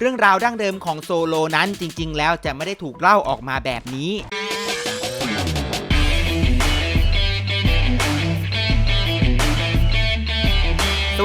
เรื่องราวดั้งเดิมของโซโลนั้นจริง ๆ แล้วจะไม่ได้ถูกเล่าออกมาแบบนี้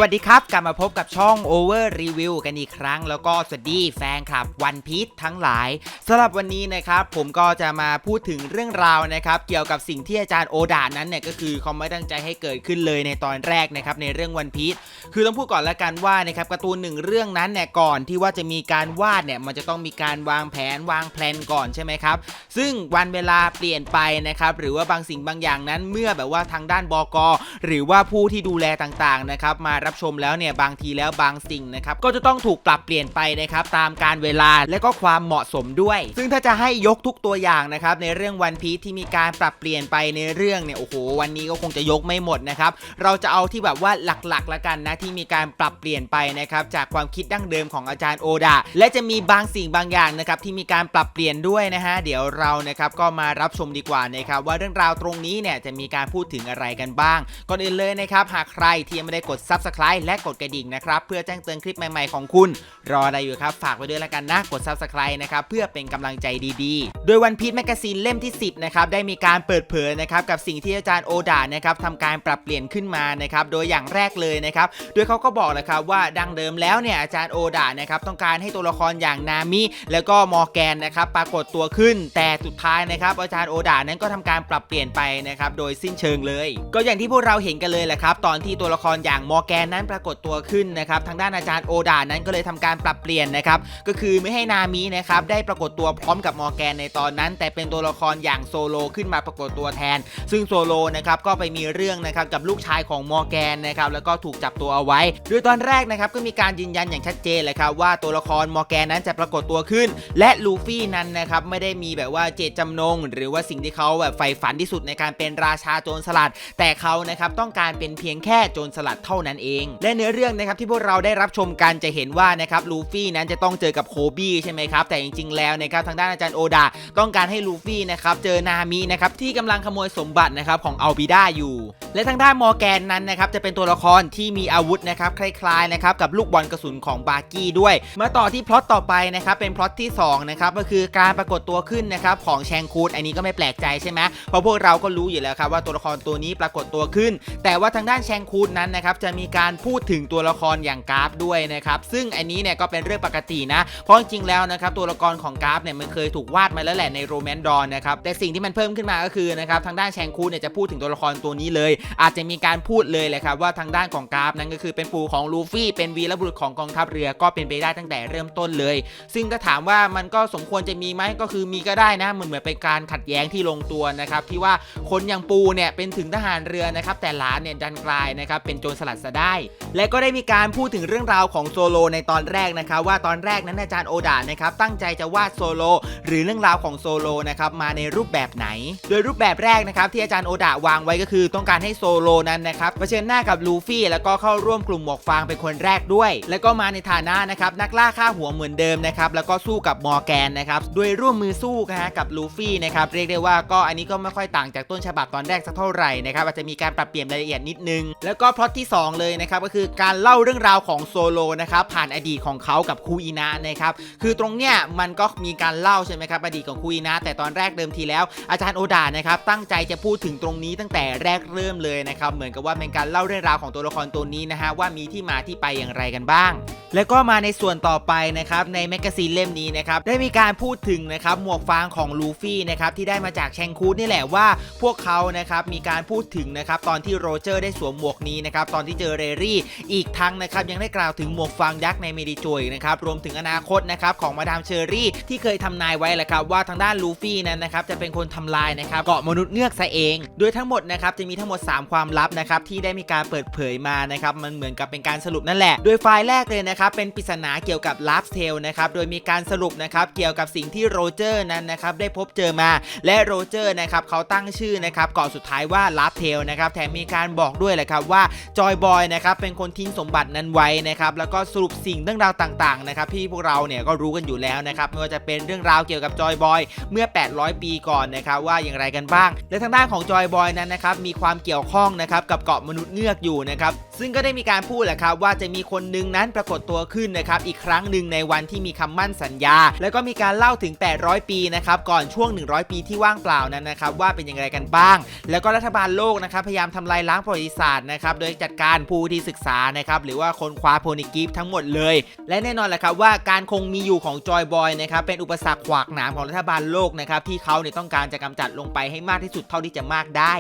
วัสดีครับ กลับมาพบกับช่อง Over Review กันอีกครั้ง แล้วก็สวัสดีแฟนคลับวันพีชทั้งหลายสำหรับวันนี้นะครับผมก็จะมาพูดถึงเรื่องราวนะครับเกี่ยวกับสิ่งที่อาจารย์โอดานั้นเนี่ยก็คือเขาไม่ตั้งใจให้เกิดขึ้นเลยในตอนแรกนะครับในเรื่องวันพีชคือต้องพูดก่อนล้วกันว่านะครับการ์ตูนหนึ่งเรื่องนั้นเนี่ยก่อนที่ว่าจะมีการวาดเนี่ยมันจะต้องมีการวางแผนวางแผนก่อนใช่ไหมครับซึ่งวันเวลาเปลี่ยนไปนะครับหรือว่าบางสิ่งบางอย่างนั้นเมื่อแบบว่าทางด้านบก หรือว่าผู้ที่ดูแลต่างๆนะครับมารับชมแล้วเนี่ยบางทีแล้วบางสิ่งนะครับก็จะต้องถูกปรับเปลี่ยนไปนะครับตามการเวลาและก็ความเหมาะสมด้วย ซึ่งถ้าจะให้ยกทุกตัวอย่างนะครับในเรื่องวันพีที่มีการปรับเปลี่ยนไปในเรื่องเนี่ยโอ้โหวันนี้ก็คงจะยกไม่หมดนะครับเราจะเอาที่แบบว่าหลักๆละกันนะที่มีการปรับเปลี่ยนไปนะครับจากความคิดดั้งเดิมของอาจารย์โอดาและจะมีบางสิ่งบางอย่างนะครับที่มีการปรับเปลี่ยนด้วยนะฮะเดี๋ยวเรานะครับก็มารับชมดีกว่านะครับว่าเรื่องราวตรงนี้เนี่ยจะมีการพูดถึงอะไรกันบ้าง ก่อนอื่นเลยนะครับหากใครที่ยังไม่ได้กด Subscribe และกดกระดิ่งนะครับ เพื่อแจ้งเตือนคลิปใหม่ๆของคุณ รออะไรอยู่ครับ ฝากไว้ด้วยละกันนะ กด Subscribe นะครับเพื่อเป็นกำลังใจดีๆ โดยวันพี e แมกกาซีนเล่มที่ 10 นะครับ ได้มีการเปิดเผยนะครับกับสิ่งที่อาจารย์โอดานะครับทำการปรับเปลี่ยนขึ้นมานะครับโดยอย่างแรกเลยนะครับโดยเขาก็บอกเลยครับว่าดังเดิมแล้วเนี่ยอาจารย์โอดานะครับต้องการให้ตัวละครอย่างนามิแล้วก็มอร์แกนนะครับปรากฏตัวขึ้น แต่สุดท้ายนะครับอาจารย์โอดานั้นก็ทำการปรับเปลี่ยนไปนะครับโดยสิ้นเชิงเลย ก็อย่างที่พวกเราเห็นกันเลยแหละครับตอนที่ตัวละครอย่างมอร์แกนนั้นปรากฏตัวขึ้นนะครับทางด้านอาจารย์โอดานั้นก็เลยทำการปรับเปลี่ยนนะครับก็คือไม่ให้นามินะครับได้ปรากฏตัวพร้อมกับมอร์แกนในตอนนั้น แต่เป็นตัวละครอย่างโซโลขึ้นมาปรากฏตัวแทน ซึ่งโซโลนะครับก็ไปมีเรื่องนะครับกับลูกชายของมอร์แกนนะครับแล้วก็ถูกจับตัวเอาไว้โดยตอนแรกนะครับก็มีการยืนยันอย่างชัดเจนเลยครับว่าตัวละครมอร์แกนนั้นจะปรากฏตัวขึ้น และลูฟี่นั้นนะครับไม่ได้มีแบบว่าเจตจำนง หรือว่าสิ่งที่เขาแบบใฝ่ฝันที่สุดในการเป็นราชาโจรสลัด แต่เขานะครับต้องการเป็นเพียงแค่โจรสลัดเท่านั้นเองและเนื้อเรื่องนะครับที่พวกเราได้รับชมกันจะเห็นว่านะครับลูฟี่นั้นจะต้องเจอกับโคบี้ใช่ไหมครับแต่จริงๆแล้วนะครับทางด้านอาจารย์โอดาต้องการให้ลูฟี่นะครับเจอนามินะครับที่กำลังขโมยสมบัตินะครับของอัลบิด้าอยู่ และทางด้านมอร์แกนนั้นนะครับจะเป็นตัวละครที่มีอาวุธนะครับคล้ายๆนะครับกับลูกบอลกระสุนของบาร์กี้ด้วย มาต่อที่พล็อตต่อไปนะครับเป็นพล็อตที่2นะครับก็คือการปรากฏตัวขึ้นนะครับของแชงคูดอันนี้ก็ไม่แปลกใจใช่ไหมเพราะพวกเราก็รู้อยู่แล้วครับว่าตัวละครตัวนี้ปรากฏตัวขึ้น แต่ว่าทางด้านแชงคูดนั้นนะครับจะมีการพูดถึงตัวละครอย่างกราฟด้วยนะครับ ซึ่งอันนี้เนี่ยก็เป็นเรื่องปกตินะ เพราะจริงๆแล้วนะครับตัวละครของกราฟเนี่ยมันเคยถูกวาดมาแล้วแหละในโรแมนดอนนะครับแต่สิ่งที่มันเพิ่มขึ้นมาก็คือนะครับทางด้านแชงคูเนี่ยจะพูดถึงตัวละครตัวนี้เลย อาจจะมีการพูดเลยแหละครับว่าทางด้านของกราฟนั้นก็คือเป็นปู่ของลูฟี่เป็นวีรบุรุษของกองทัพเรือก็เป็นไปได้ตั้งแต่เริ่มต้นเลย ซึ่งถ้าถามว่ามันก็สมควรจะมีไหมก็คือมีก็ได้นะมันเหมือนเป็นการขัดแย้งที่ลงตัวนะครับที่ว่าคนอย่างปูเนี่ยเป็นถึงทหารเรือนะครับแต่หลานเนี่ยดันกลายนะครับเป็นโจรสลัดซะได้และก็ได้มีการพูดถึงเรื่องราวของโซโลในตอนแรกนะครับว่าตอนแรกนั้นอาจารย์โอดานะครับตั้งใจจะวาดโซโลหรือเรื่องราวของโซโลนะครับมาในรูปแบบไหน โดยรูปแบบแรกนะครับที่อาจารย์โอดาวางไว้ก็คือ ต้องการให้โซโลนั้นนะครับเผชิญหน้ากับลูฟี่แล้วก็เข้าร่วมกลุ่มหมวกฟางเป็นคนแรกด้วย แล้วก็มาในฐานะนะครับนักล่าฆ่าหัวเหมือนเดิมนะครับแล้วก็สู้กับมอร์แกนนะครับด้วยร่วมมือสู้นะฮะกับลูฟี่นะครับเรียกได้ว่าก็อันนี้ก็ไม่ค่อยต่างจากต้นฉบับตอนแรกสักเท่าไหร่นะครับอาจจะมีการปรับเปลี่ยนรายละเอียดนิดนึง แล้วก็พล็อตที่ 2 เลยนะครับก็คือการเล่าเรื่องราวของโซโลนะครับผ่านอดีตของเขากับคูอินะนะครับคือตรงเนี้ยมันก็มีการเล่าใช่ไหมครับอดีตของคูอินะ แต่ตอนแรกเดิมทีแล้ว อาจารย์โอดานะครับตั้งใจจะพูดถึงตรงนี้ตั้งแต่แรกเริ่มเลยนะครับเหมือนกับว่าเป็นการเล่าเรื่องราวของตัวละครตัวนี้นะฮะว่ามีที่มาที่ไปอย่างไรกันบ้างแล้วก็มาในส่วนต่อไปนะครับในแมกกาซีนเล่มนี้นะครับได้มีการพูดถึงนะครับหมวกฟางของลูฟี่นะครับที่ได้มาจากแชงคูดนี่แหละว่า พวกเขานะครับมีการพูดถึงนะครับตอนที่โรเจอร์ได้สวมหมวกนี้นะครับตอนที่เจอเรรี่ อีกทั้งนะครับยังได้กล่าวถึงหมวกฟางยักษ์ในเมดิจอยนะครับรวมถึงอนาคตนะครับของมาดามเชอรี่ที่เคยทำนายไว้แหละครับว่าทางด้านลูฟี่นั้นนะครับจะเป็นคนทำลายนะครับเกาะมนุษย์เงือกซะเอง โดยทั้งหมดนะครับจะมีทั้งหมด 3 ความลับนะครับที่ได้มีการเปิดเผยมานะครับมันเหมือนกับเป็นการสรุปนั่นแหละ โดยไฟล์แรกเลยนะครับเป็นปริศนาเกี่ยวกับลาฟเทลนะครับโดยมีการสรุปนะครับเกี่ยวกับสิ่งที่โรเจอร์นั้นนะครับได้พบเจอมา และโรเจอร์นะครับเขาตั้งชื่อนะครับเกาะสุดท้ายว่าลาฟเทลนะครับแถมมีการบอกด้วยแหละครับว่าจอยบอยนะครับเป็นคนทิ้งสมบัตินั้นไว้นะครับแล้วก็สรุปสิ่งเรื่องราวต่างๆนะครับที่พวกเราเนี่ยก็รู้กันอยู่แล้วนะครับไม่ว่าจะเป็นเรื่องราวเกี่ยวกับจอยบอยเมื่อ 800 ปีก่อนนะครับว่าอย่างไรกันบ้าง และทางด้านของจอยบอยนั้นนะครับมีความเกี่ยวข้องนะครับกับเกาะมนุษย์เงือกอยู่นะครับซึ่งก็ได้มีการพูดแหละครับว่าจะมีคนหนึ่งนั้นปรากฏตัวขึ้นนะครับอีกครั้งหนึ่งในวันที่มีคำมั่นสัญญา แล้วก็มีการเล่าถึง 800 ปีนะครับก่อนช่วง 100 ปีที่ว่างเปล่านั้นนะครับว่าเป็นอย่างไรกันบ้าง แล้วก็รัฐบาลโลกนะครับพยายามทำลายล้างประวัติศาสตร์นะครับโดยจัดการผู้ที่ศึกษานะครับหรือว่าคนคว้าโพนิกิฟทั้งหมดเลย และแน่นอนแหละครับว่าการคงมีอยู่ของจอยบอยนะครับเป็นอุปสรรคขวากหนามของรัฐบาลโลกนะครับที่เขาเนี่ยต้องการจะกำจัดลงไปให้มากที่สุดเท่าที่จะมากได้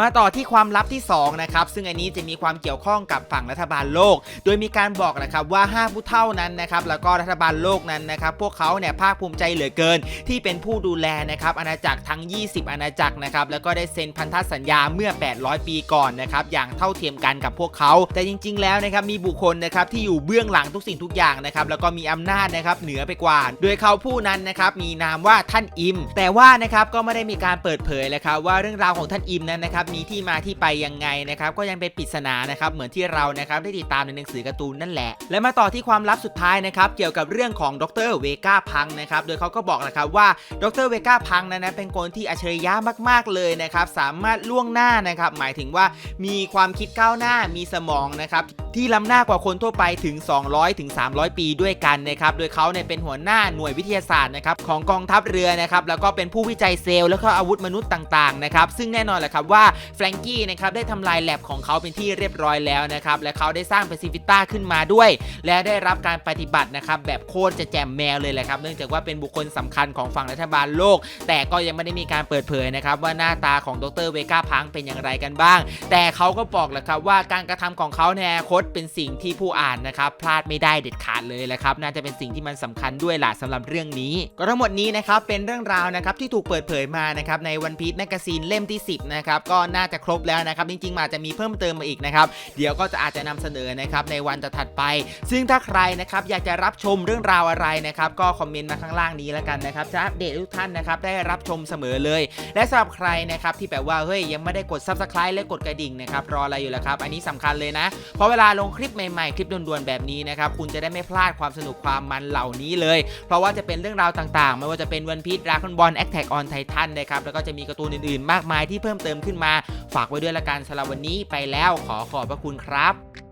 มาต่อที่ความลับที่2นะครับซึ่งอันนี้จะมีความเกี่ยวข้องกับฝั่งรัฐบาลโลก โดยมีการบอกนะครับว่า 5 ผู้เท่านั้นนะครับแล้วก็รัฐบาลโลกนั้นนะครับพวกเขาเนี่ยภาคภูมิใจเหลือเกิน ที่เป็นผู้ดูแลนะครับอาณาจักรทั้ง 20 อาณาจักรนะครับแล้วก็ได้เซ็นพันธสัญญาเมื่อ 800 ปีก่อนนะครับอย่างเท่าเทียมกันกับพวกเขา แต่จริง ๆ แล้วนะครับมีบุคคลนะครับที่อยู่เบื้องหลังทุกสิ่งทุกอย่างนะครับแล้วก็มีอำนาจนะครับเหนือไปกว่า โดยเขาผู้นั้นนะครับมีนามว่าท่านอิม แต่ว่านะครับก็ไม่ได้มีการเปิดเผยเลยครับว่าเรื่องราวของท่านอิมนั้นนะครับมีที่มาที่ไปยังไงนะครับก็ยังเป็นปริศนานะครับเหมือนที่เรานะครับได้ติดตามในหนังสือการ์ตูนนั่นแหละ และมาต่อที่ความลับสุดท้ายนะครับเกี่ยวกับเรื่องของดรเวก้าพังนะครับโดยเขาก็บอกนะครับว่าดรเวก้าพังนั้นนะเป็นคนที่อัจฉริยะมาก ๆเลยนะครับสามารถล่วงหน้านะครับหมายถึงว่ามีความคิดก้าวหน้ามีสมองนะครับ ที่ล้ำหน้ากว่าคนทั่วไปถึง 200ถึง300 ปีด้วยกันนะครับ โดยเขาเนี่ยเป็นหัวหน้าหน่วยวิทยาศาสตร์นะครับของกองทัพเรือนะครับ แล้วก็เป็นผู้วิจัยเซลล์แล้วก็อาวุธมนุษย์ต่างๆนะครับ ซึ่งแน่นอนแหละครับว่าแฟรงกี้นะครับได้ทำลายแลบของเขาเป็นที่เรียบร้อยแล้วนะครับ และเขาได้สร้างเปซิฟิต้าขึ้นมาด้วย และได้รับการปฏิบัตินะครับแบบโคตรจะแจมแมวเลยแหละครับ เนื่องจากว่าเป็นบุคคลสำคัญของฝั่งรัฐบาลโลก แต่ก็ยังไม่ได้มีการเปิดเผยนะครับว่าหน้าตาของดรเวก้าพังเป็นอย่างไรกันบ้าง แต่เขาก็บอกแหละครับว่าการกระทำของเขาในอนาคตเป็นสิ่งที่ผู้อ่านนะครับพลาดไม่ได้เด็ดขาดเลยแหละครับน่าจะเป็นสิ่งที่มันสำคัญด้วยล่ะสำหรับเรื่องนี้ ก็ทั้งหมดนี้นะครับเป็นเรื่องราวนะครับที่ถูกเปิดเผยมานะครับในวันพีชแมกซีนเล่มที่ 10นะครับก็น่าจะครบแล้วนะครับจริงๆอาจจะมีเพิ่มเติมมาอีกนะครับเดี๋ยวก็จะอาจจะนำเสนอนะครับในวันถัดไป ซึ่งถ้าใครนะครับอยากจะรับชมเรื่องราวอะไรนะครับก็คอมเมนต์มาข้างล่างนี้แล้วกันนะครับจะอัปเดตทุกท่านนะครับได้รับชมเสมอเลย และสำหรับใครนะครับที่แบบว่าเฮ้ยยังไม่ได้กด subscribe และกดกระดิ่งนะครับรออะไรอยู่ล่ะครับ อันนี้สำคัญเลยนะเพราะเวลาลงคลิปใหม่ๆ คลิปด่วนๆแบบนี้นะครับ คุณจะได้ไม่พลาดความสนุกความมันเหล่านี้เลย เพราะว่าจะเป็นเรื่องราวต่างๆ ไม่ว่าจะเป็นวันพีชดราก้อนบอลแอคแท็กออนไททันนะครับ แล้วก็จะมีการ์ตูนอื่นๆ มากมายที่เพิ่มเติมขึ้นมา ฝากไว้ด้วยละกันสำหรับวันนี้ไปแล้วขอขอบพระคุณครับ